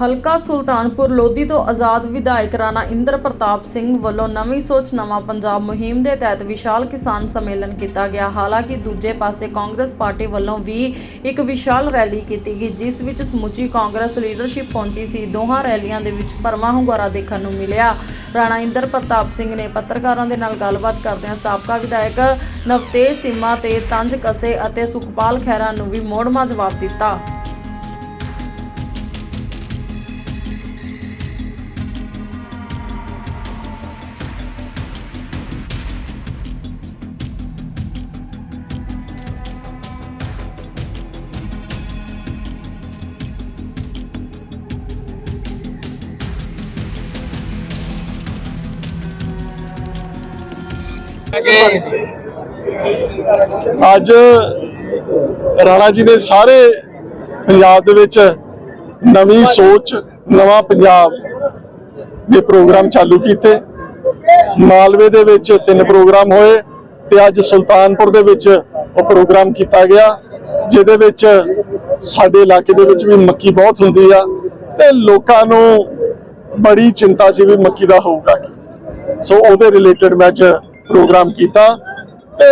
ਹਲਕਾ ਸੁਲਤਾਨਪੁਰ ਲੋਧੀ ਤੋਂ ਆਜ਼ਾਦ ਵਿਧਾਇਕ ਰਾਣਾ ਇੰਦਰ ਪ੍ਰਤਾਪ ਸਿੰਘ ਵੱਲੋਂ ਨਵੀਂ ਸੋਚ, ਨਵਾਂ ਪੰਜਾਬ ਮੁਹਿੰਮ ਦੇ ਤਹਿਤ ਵਿਸ਼ਾਲ ਕਿਸਾਨ ਸੰਮੇਲਨ ਕੀਤਾ ਗਿਆ। ਹਾਲਾਂਕਿ ਦੂਜੇ ਪਾਸੇ ਕਾਂਗਰਸ ਪਾਰਟੀ ਵੱਲੋਂ ਵੀ ਇੱਕ ਵਿਸ਼ਾਲ ਰੈਲੀ ਕੀਤੀ ਗਈ, ਜਿਸ ਵਿੱਚ ਸਮੁੱਚੀ ਕਾਂਗਰਸ ਲੀਡਰਸ਼ਿਪ ਪਹੁੰਚੀ ਸੀ। ਦੋਹਾਂ ਰੈਲੀਆਂ ਦੇ ਵਿੱਚ ਭਰਵਾਂ ਹੁੰਗਾਰਾ ਦੇਖਣ ਨੂੰ ਮਿਲਿਆ। ਰਾਣਾ ਇੰਦਰ ਪ੍ਰਤਾਪ ਸਿੰਘ ਨੇ ਪੱਤਰਕਾਰਾਂ ਦੇ ਨਾਲ ਗੱਲਬਾਤ ਕਰਦਿਆਂ ਸਾਬਕਾ ਵਿਧਾਇਕ ਨਵਤੇਜ ਚੀਮਾ ਤੇ ਤੰਜ ਕਸੇ ਅਤੇ ਸੁਖਪਾਲ ਖਹਿਰਾ ਨੂੰ ਵੀ ਮੋੜਮਾ ਜਵਾਬ ਦਿੱਤਾ। ਅੱਜ ਰਾਣਾ ਜੀ ਨੇ ਸਾਰੇ ਪੰਜਾਬ ਦੇ ਵਿੱਚ ਨਵੀਂ ਸੋਚ, ਨਵਾਂ ਪੰਜਾਬ ਦੇ ਪ੍ਰੋਗਰਾਮ ਚਾਲੂ ਕੀਤੇ। ਮਾਲਵੇ ਦੇ ਵਿੱਚ ਤਿੰਨ ਪ੍ਰੋਗਰਾਮ ਹੋਏ ਤੇ ਅੱਜ ਸੁਲਤਾਨਪੁਰ ਦੇ ਵਿੱਚ ਉਹ ਪ੍ਰੋਗਰਾਮ ਕੀਤਾ ਗਿਆ, ਜਿਹਦੇ ਵਿੱਚ ਸਾਡੇ ਇਲਾਕੇ ਦੇ ਵਿੱਚ ਵੀ ਮੱਕੀ ਬਹੁਤ ਹੁੰਦੀ ਆ ਤੇ ਲੋਕਾਂ ਨੂੰ ਬੜੀ ਚਿੰਤਾ ਸੀ ਵੀ ਮੱਕੀ ਦਾ ਹੋਊਗਾ ਕੀ। ਸੋ ਉਹਦੇ ਰਿਲੇਟਡ ਮੈਂ ਅੱਜ ਪ੍ਰੋਗਰਾਮ ਕੀਤਾ ਤੇ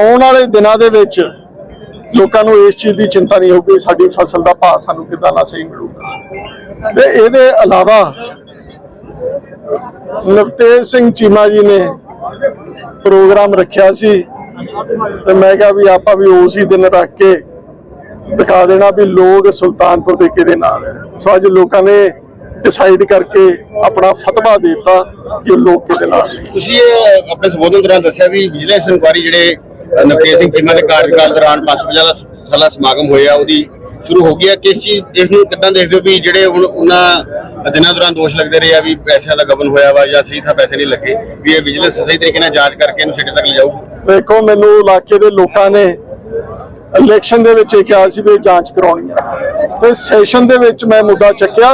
ਆਉਣ ਵਾਲੇ ਦਿਨਾਂ ਦੇ ਵਿੱਚ ਲੋਕਾਂ ਨੂੰ ਇਸ ਚੀਜ਼ ਦੀ ਚਿੰਤਾ ਨਹੀਂ ਹੋਊਗੀ, ਸਾਡੀ ਫਸਲ ਦਾ ਭਾਅ ਸਾਨੂੰ ਕਿੱਦਾਂ ਨਾ ਸਹੀ ਮਿਲੂਗਾ। ਤੇ ਇਹਦੇ ਇਲਾਵਾ ਨਵਤੇਜ ਸਿੰਘ ਚੀਮਾ ਜੀ ਨੇ ਪ੍ਰੋਗਰਾਮ ਰੱਖਿਆ ਸੀ ਤੇ ਮੈਂ ਕਿਹਾ ਵੀ ਆਪਾਂ ਵੀ ਉਸੇ ਦਿਨ ਰੱਖ ਕੇ ਦਿਖਾ ਦੇਣਾ ਵੀ ਲੋਕ ਸੁਲਤਾਨਪੁਰ ਦੇ ਕਿਹਦੇ ਨਾਲ ਹੈ। ਸੋ ਅੱਜ ਲੋਕਾਂ ਨੇ ਡਿਸਾਈਡ ਕਰਕੇ ਆਪਣਾ ਫਤਵਾ ਦਿੱਤਾ ਕਿ ਲੋਕ ਕਿਹਦੇ ਨਾਲ ਨੇ ਤੁਸੀਂ ਇਹ ਆਪਣੇ ਸੰਬੋਧਨ ਦੌਰਾਨ ਦੱਸਿਆ ਵੀ ਵਿਜੀਲੈਂਸ ਇਨਕੁਆਰੀ ਜਿਹੜੇ ਨਵਤੇਜ ਸਿੰਘ ਚੀਮਾ ਦੇ ਕਾਰਜਕਾਲ ਦੌਰਾਨ 550 ਦਾ ਸਾਲਾ ਸਮਾਗਮ ਹੋਇਆ ਉਹਦੀ ਸ਼ੁਰੂ ਹੋ ਗਿਆ ਕਿਸ ਚੀਜ਼ ਇਸ ਨੂੰ ਕਿੱਦਾਂ ਦੇਖਦੇ ਹੋ ਵੀ ਜਿਹੜੇ ਹੁਣ ਉਹਨਾਂ ਦਿਨਾਂ ਦੌਰਾਨ ਦੋਸ਼ ਲੱਗਦੇ ਰਹੇ ਆ ਵੀ ਪੈਸਿਆਂ ਦਾ ਗਬਨ ਹੋਇਆ ਵਾ ਜਾਂ ਸਹੀ ਥਾਂ ਪੈਸੇ ਨਹੀਂ ਲੱਗੇ ਵੀ ਇਹ ਵਿਜੀਲੈਂਸ ਸਹੀ ਤਰੀਕੇ ਨਾਲ ਜਾਂਚ ਕਰਕੇ ਇਹਨੂੰ ਸਿੱਟੇ ਤੱਕ ਲਿਜਾਊ? ਵੇਖੋ ਮੈਨੂੰ ਇਲਾਕੇ ਦੇ ਲੋਕਾਂ ਨੇ ਇਲੈਕਸ਼ਨ ਦੇ ਵਿੱਚ ਇਹ ਕਿਹਾ ਸੀ ਵੀ ਜਾਂਚ ਕਰਾਉਣੀ ਹੈ। ਤੇ ਸੈਸ਼ਨ ਦੇ ਵਿੱਚ ਮੈਂ ਮੁੱਦਾ ਚੱਕਿਆ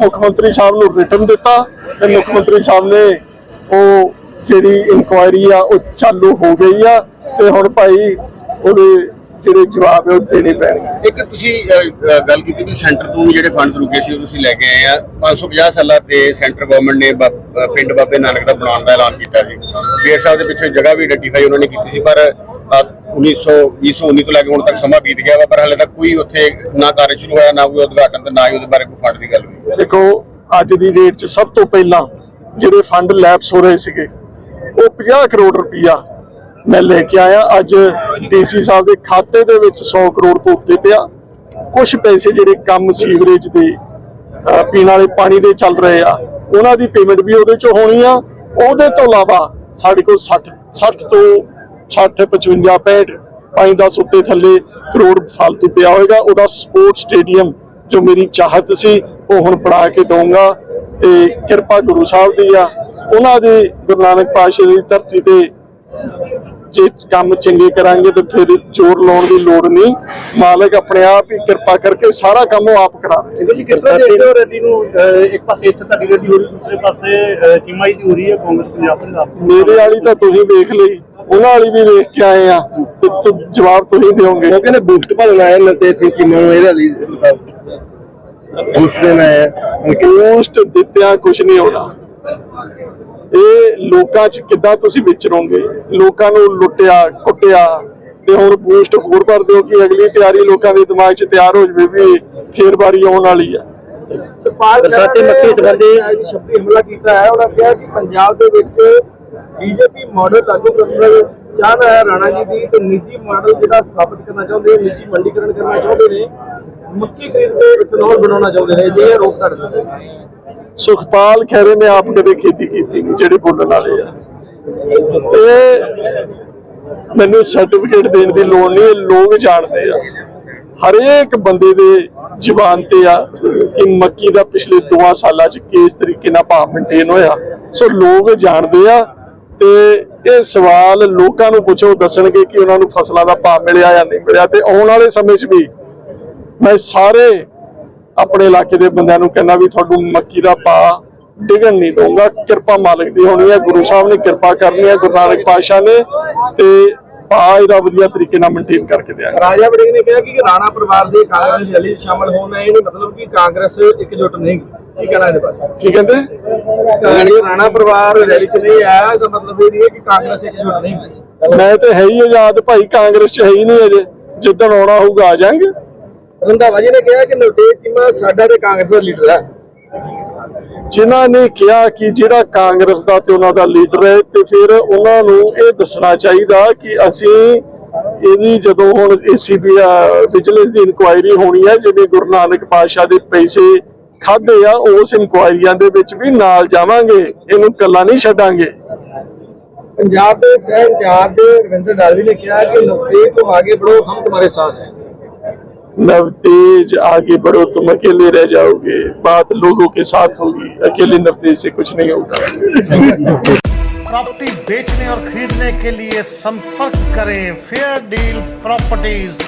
ਮੁੱਖ ਮੰਤਰੀ ਸਾਹਿਬ ਨੂੰ ਰਿਟਰਨ ਦਿੱਤਾ ਤੇ ਮੁੱਖ ਮੰਤਰੀ ਸਾਹਿਬ ਨੇ ਉਹ ਜਿਹੜੀ ਇਨਕੁਆਇਰੀ ਆ, ਉਹ ਚਾਲੂ ਹੋ ਗਈ ਆ ਤੇ ਹੁਣ ਭਾਈ ਉਹਦੇ ਜਿਹੜੇ ਜਵਾਬ ਉਹ ਦੇਣੇ ਪੈਣਗੇ। ਇੱਕ ਤੁਸੀਂ ਗੱਲ ਕੀਤੀ ਵੀ ਸੈਂਟਰ ਤੋਂ ਜਿਹੜੇ ਫੰਡ ਰੁਕੇ ਸੀ, ਉਹ ਤੁਸੀਂ ਲੈ ਕੇ ਆਏ ਆ। 550 ਸਾਲਾਂ ਤੇ ਸੈਂਟਰ ਗਵਰਨਮੈਂਟ ਨੇ ਪਿੰਡ ਬਾਬੇ ਨਾਨਕ ਦਾ ਬਣਾਉਣ ਦਾ ਐਲਾਨ ਕੀਤਾ ਸੀ। ਫੇਰ ਸਾਹਿਬ ਦੇ ਪਿੱਛੇ ਜਗ੍ਹਾ ਵੀ ਆਈਡੈਂਟੀਫਾਈ ਉਹਨਾਂ ਨੇ ਕੀਤੀ ਸੀ, ਪਰ ਅ, 1900 2019 ਤੋਂ ਲੈ ਕੇ ਹੁਣ ਤੱਕ ਸਮਾਂ ਬੀਤ ਗਿਆ ਵਾ ਪਰ ਹਾਲੇ ਤੱਕ ਕੋਈ ਉੱਥੇ ਨਾ ਕਾਰਜ ਸ਼ੁਰੂ ਹੋਇਆ ਨਾ ਕੋਈ ਉਦਘਾਟਨ ਤੇ ਨਾ ਹੀ ਉਹਦੇ ਬਾਰੇ ਕੋਈ ਫੰਡ ਦੀ ਗੱਲ ਹੋਈ। ਦੇਖੋ ਅੱਜ ਦੀ ਡੇਟ 'ਚ ਸਭ ਤੋਂ ਪਹਿਲਾਂ ਜਿਹੜੇ ਫੰਡ ਲੈਪਸ ਹੋ ਰਹੇ ਸੀਗੇ ਉਹ 50 ਕਰੋੜ ਰੁਪਈਆ ਮੈਂ ਲੈ ਕੇ ਆਇਆ। ਅੱਜ ਡੀਸੀ ਸਾਹਿਬ ਦੇ ਖਾਤੇ ਦੇ ਵਿੱਚ 100 ਕਰੋੜ ਤੋਂ ਉੱਤੇ ਪਿਆ। ਕੁਝ ਪੈਸੇ ਜਿਹੜੇ ਕੰਮ ਸੀਵਰੇਜ ਦੇ ਪੀਣ ਵਾਲੇ ਪਾਣੀ ਦੇ ਚੱਲ ਰਹੇ ਆ ਉਹਨਾਂ ਦੀ ਪੇਮੈਂਟ ਵੀ ਉਹਦੇ 'ਚ ਹੋਣੀ ਆ। ਉਹਦੇ ਤੋਂ ਇਲਾਵਾ ਸਾਡੇ ਕੋਲ 60 60 ਤੋਂ 60 55 65 5 10 ਉੱਤੇ ਥੱਲੇ ਕਰੋੜ ਫालतू ਪਿਆ ਹੋਏਗਾ। ਉਹਦਾ ਸਪੋਰਟ ਸਟੇਡੀਅਮ ਜੋ ਮੇਰੀ ਚਾਹਤ ਸੀ ਉਹ ਹੁਣ ਬਣਾ ਕੇ ਦਊਂਗਾ। ਤੇ ਕਿਰਪਾ ਗੁਰੂ ਸਾਹਿਬ ਦੀ ਆ। ਉਹਨਾਂ ਦੇ ਗੁਰੂ ਨਾਨਕ ਪਾਤਸ਼ਾਹ ਦੀ ਧਰਤੀ ਤੇ ਜੇ ਕੰਮ ਚੰਗੇ ਕਰਾਂਗੇ ਤਾਂ ਫਿਰ ਜ਼ੋਰ ਲਾਉਣ ਦੀ ਲੋੜ ਨਹੀਂ। ਮਾਲਕ ਆਪਣੇ ਆਪ ਹੀ ਕਿਰਪਾ ਕਰਕੇ ਸਾਰਾ ਕੰਮ ਉਹ ਆਪ ਕਰਾ ਦੇ ਤੁਸੀਂ ਕਿਸ ਤਰ੍ਹਾਂ ਦੇਖਦੇ ਹੋ ਰੈਲੀ ਨੂੰ? ਇੱਕ ਪਾਸੇ ਇੱਥੇ ਤੁਹਾਡੀ ਰੈਲੀ ਹੋ ਰਹੀ ਦੂਸਰੇ ਪਾਸੇ ਅਹ ਚੀਮਾ ਜੀ ਦੀ ਹੋ ਰਹੀ ਹੈ ਕਾਂਗਰਸ ਪੰਜਾਬ ਪੰਜਾਬ। ਮੇਰੇ ਵਾਲੀ ਤਾਂ ਤੁਸੀਂ ਵੇਖ ਲਈ। ਉਹਨਾਂ ਵਾਲੀ ਵੀ ਵੇਖ ਕੇ ਆਏ ਆ ਤੇ ਤੁ ਜਵਾਬ ਤੁਸੀਂ ਦਿਓਗੇ। ਉਹ ਕਹਿੰਦੇ ਬੂਸਟ ਭਾਲਣ ਆਇਆ ਨਤੇਜ ਸਿੰਘ ਚੀਮਾ ਨੂੰ ਇਹ ਰੈਲੀ ਬੂਸਟ ਦੇਣ ਆਇਆ ਪੋਸਟ ਦਿੱਤਿਆਂ ਕੁਝ ਨਹੀਂ ਹੋਣਾ। ਇਹ ਲੋਕਾਂ 'ਚ ਕਿੱਦਾਂ ਤੁਸੀਂ ਵਿਚਰੋਗੇ? ਲੋਕਾਂ ਨੂੰ ਲੁੱਟਿਆ ਕੁੱਟਿਆ ਤੇ ਹੁਣ ਬੂਸਟ ਹੋਰ ਭਰ ਦਿਓ ਕਿ ਅਗਲੀ ਤਿਆਰੀ ਲੋਕਾਂ ਦੇ ਦਿਮਾਗ 'ਚ ਤਿਆਰ ਹੋ ਜਵੇ ਵੀ ਖੇਰਬਾਰੀ ਆਉਣ ਵਾਲੀ ਆ। ਬਰਸਾਤੀ ਮੱਕੀ ਸੰਬੰਧੀ ਅੱਜ ਸ਼ਬਦੀ ਹਮਲਾ ਕੀਤਾ ਹੈ। ਉਹਨਾਂ ਕਿਹਾ ਕਿ ਪੰਜਾਬ ਦੇ ਵਿੱਚ ਬੀਜੇਪੀ ਮਾਡਲ ਲਾਗੂ ਕਰਨ ਦਾ ਚਾਹਨਾ ਹੈ ਰਾਣਾ ਜੀ ਦੀ, ਤੇ ਨਿੱਜੀ ਮਾਡਲ ਜਿਹੜਾ ਸਥਾਪਿਤ ਕਰਨਾ ਚਾਹੁੰਦੇ ਨਿੱਜੀ ਮੰਡੀਕਰਨ ਕਰਨਾ ਚਾਹੁੰਦੇ ਨੇ, ਮੱਕੀ ਖਰੀਦ ਕੇ ਇਥਨੋਲ ਬਣਾਉਣਾ ਚਾਹੁੰਦੇ ਨੇ ਜੇ ਇਹ ਕਰਦੇ ਸੁਖਪਾਲ ਖੈਰੇ ਨੇ ਆਪ ਕਦੇ ਖੇਤੀ ਕੀਤੀ ਨਹੀਂ, ਜਿਹੜੇ ਬੋਲਣ ਵਾਲੇ ਆ। ਇਹ ਮੈਨੂੰ ਸਰਟੀਫਿਕੇਟ ਦੇਣ ਦੀ ਲੋੜ ਨਹੀਂ, ਇਹ ਲੋਕ ਜਾਣਦੇ ਆ। ਹਰੇਕ ਬੰਦੇ ਦੇ ਜ਼ੁਬਾਨ ਤੇ ਆ ਕਿ ਮੱਕੀ ਦਾ ਪਿਛਲੇ 2 ਸਾਲਾਂ ਚ ਕਿਸ ਤਰੀਕੇ ਨਾਲ ਭਾਅ ਮੇਨਟੇਨ ਹੋਇਆ। ਸੋ ਲੋਕ ਜਾਣਦੇ ਆ ਤੇ ਇਹ ਸਵਾਲ ਲੋਕਾਂ ਨੂੰ ਪੁੱਛੋ ਦੱਸਣਗੇ ਕਿ ਉਹਨਾਂ ਨੂੰ ਫਸਲਾਂ ਦਾ ਭਾਅ ਮਿਲਿਆ ਜਾਂ ਨਹੀਂ ਮਿਲਿਆ। ਤੇ ਆਉਣ ਵਾਲੇ ਸਮੇਂ 'ਚ ਵੀ ਮੈਂ ਸਾਰੇ ਆਪਣੇ ਇਲਾਕੇ ਦੇ ਬੰਦਿਆਂ ਨੂੰ ਕਹਿੰਦਾ ਵੀ ਤੁਹਾਨੂੰ ਮੱਕੀ ਦਾ ਭਾਅ ਡਿਗਣ ਨਹੀਂ ਦਊਂਗਾ। ਕਿਰਪਾ ਮਾਲਕ ਦੀ ਹੋਣੀ ਹੈ ਗੁਰੂ ਸਾਹਿਬ ਨੇ ਕਿਰਪਾ ਕਰਨੀ ਹੈ ਗੁਰੂ ਨਾਨਕ ਪਾਤਸ਼ਾਹ ਨੇ ਤੇ ਪਾ ਇਹਦਾ ਵਧੀਆ ਤਰੀਕੇ ਨਾਲ ਮੇਨਟੇਨ ਕਰਕੇ ਦਿਆਂਗੇ ਰਾਜਾ ਵੜਿੰਗ ਨੇ ਕਿਹਾ ਕਿ ਰਾਣਾ ਪਰਿਵਾਰ ਦੇ ਕਾਂਗਰਸ ਰੈਲੀ ਸ਼ਾਮਲ ਹੋਣਾ ਇਹ ਨਹੀਂ ਮਤਲਬ ਕਿ ਕਾਂਗਰਸ ਇਕਜੁੱਟ ਨਹੀਂ। ਕੀ ਕਹਿਣਾ ਇਹਦੇ ਬਾਰੇ? ਕੀ ਕਹਿੰਦੇ? ਜੇ ਰਾਣਾ ਪਰਿਵਾਰ ਰੈਲੀ 'ਚ ਨਹੀਂ ਆਇਆ ਤਾਂ ਮਤਲਬ ਇਹ ਨਹੀਂ ਹੈ ਕਿ ਕਾਂਗਰਸ ਇਕਜੁੱਟ ਨਹੀਂ ਮੈਂ ਤੇ ਹੈ ਹੀ ਆਜ਼ਾਦ ਭਾਈ ਕਾਂਗਰਸ ਚ ਹੈ ਹੀ ਨਹੀਂ ਅਜੇ। ਜਿੱਦਣ ਆਉਣਾ ਹੋਊਗਾ ਆ ਜਾਾਂਗੇ। ਰੰਧਾਵਾ ਜੀ ਨੇ ਕਿਹਾ ਕਿ ਨਵਤੇਜ ਚੀਮਾ ਸਾਡਾ ਤੇ ਕਾਂਗਰਸ ਦਾ ਲੀਡਰ ਹੈ। ਜਿਨ੍ਹਾਂ ਨੇ ਕਿਹਾ ਕਿ ਜਿਹੜਾ ਕਾਂਗਰਸ ਦਾ ਤੇ ਉਹਨਾਂ ਦਾ ਲੀਡਰ ਹੈ ਤੇ ਫਿਰ ਉਹਨਾਂ ਨੂੰ ਇਹ ਦੱਸਣਾ ਚਾਹੀਦਾ ਕਿ ਅਸੀਂ ਇਹਦੀ ਜਦੋਂ ਹੁਣ ਏਸੀਬੀ ਵਿਜੀਲੈਂਸ ਦੀ ਇਨਕੁਆਇਰੀ ਹੋਣੀ ਹੈ ਜਿਵੇਂ ਗੁਰੂ ਨਾਨਕ ਪਾਤਸ਼ਾਹ ਦੇ ਪੈਸੇ ਖਾਦੇ ਆ ਉਸ ਇਨਕੁਆਇਰੀਆਂ ਦੇ ਵਿੱਚ ਵੀ ਨਾਲ ਜਾਵਾਂਗੇ ਇਹਨੂੰ ਕੱਲਾ ਨਹੀਂ ਛੱਡਾਂਗੇ ਪੰਜਾਬ ਦੇ ਸਹਿ ਇੰਚਾਰਜ ਰਵਿੰਦਰ ਡਾਲਵੀ ਨੇ ਕਿਹਾ ਕਿ ਨਵਤੇਜ ਤੋਂ ਆਗੇ ਬੜੋ ਹਮ ਤੁਹਾਡੇ ਸਾਥ हैं नव तेज आगे बढ़ो तुम अकेले रह जाओगे बात लोगों के साथ होगी अकेले नव तेज से कुछ नहीं होगा प्रॉपर्टी बेचने और खरीदने के लिए संपर्क करें फेयर डील प्रॉपर्टीज